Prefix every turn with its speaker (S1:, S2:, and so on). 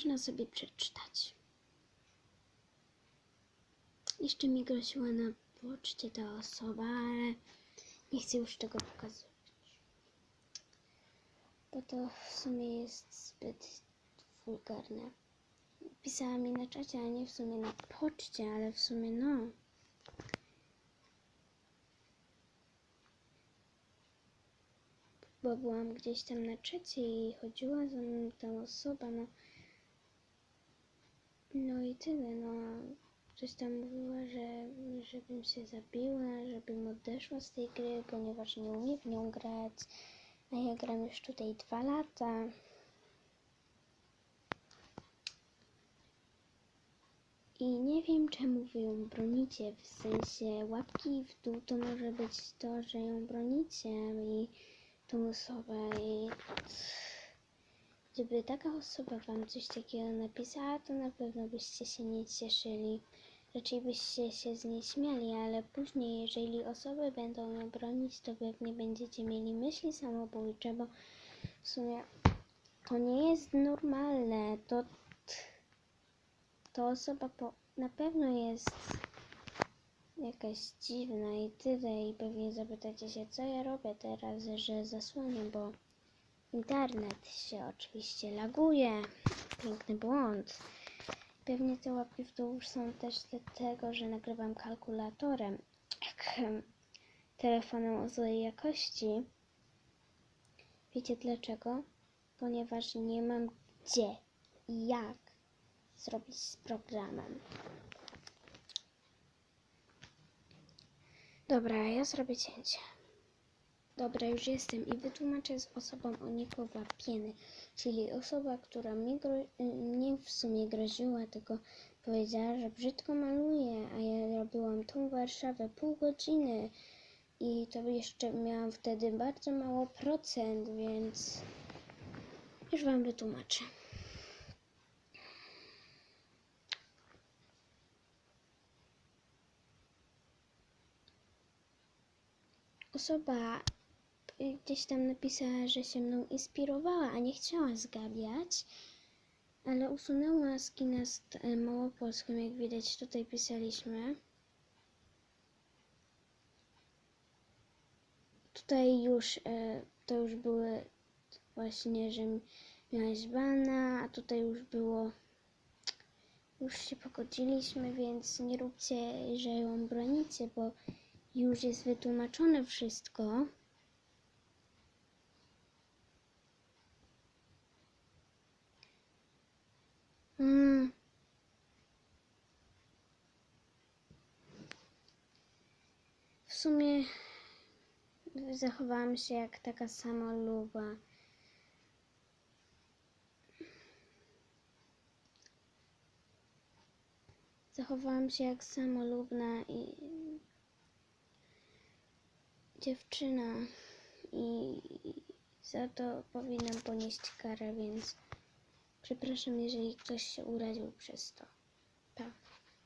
S1: można sobie przeczytać. Jeszcze mi groziła na poczcie ta osoba, ale nie chcę już tego pokazywać. Bo to w sumie jest zbyt wulgarne. Pisała mi na czacie, a nie w sumie na poczcie, ale w sumie no. Bo byłam gdzieś tam na czacie i chodziła za mną ta osoba, no. No i tyle, no. Coś tam mówiła, że żebym się zabiła, żebym odeszła z tej gry, ponieważ nie umiem w nią grać. A ja gram już tutaj dwa lata. I nie wiem czemu wy ją bronicie, w sensie łapki w dół to może być to, że ją bronicie i tą osobę i gdyby taka osoba wam coś takiego napisała, to na pewno byście się nie cieszyli. Raczej byście się z niej śmiali, ale później, jeżeli osoby będą ją bronić, to pewnie będziecie mieli myśli samobójcze, bo w sumie to nie jest normalne. To, to osoba po, na pewno jest jakaś dziwna i tyle. I pewnie zapytacie się, co ja robię teraz, że zasłonię, bo internet się oczywiście laguje. Piękny błąd. Pewnie te łapki w dół są też dlatego, że nagrywam kalkulatorem, jak em, telefonem o złej jakości. Wiecie dlaczego? Ponieważ nie mam gdzie i jak zrobić z programem. Dobra, ja zrobię cięcie. Dobra, już jestem i wytłumaczę z osobą o niku Wapieny, czyli osoba, która y, mnie w sumie groziła, tylko powiedziała, że brzydko maluje, a ja robiłam tą Warszawę pół godziny i to jeszcze miałam wtedy bardzo mało procent, więc już wam wytłumaczę. Osoba gdzieś tam napisała, że się mną inspirowała, a nie chciała zgabiać, ale usunęła skina z e, Małopolską, jak widać tutaj pisaliśmy. Tutaj już, e, to już były właśnie, że miałaś bana, a tutaj już było, już się pogodziliśmy, więc nie róbcie, że ją bronicie, bo już jest wytłumaczone wszystko. Mm. W sumie zachowałam się jak taka samoluba. Zachowałam się jak samolubna i dziewczyna i za to powinnam ponieść karę, więc przepraszam, jeżeli ktoś się uraził przez to.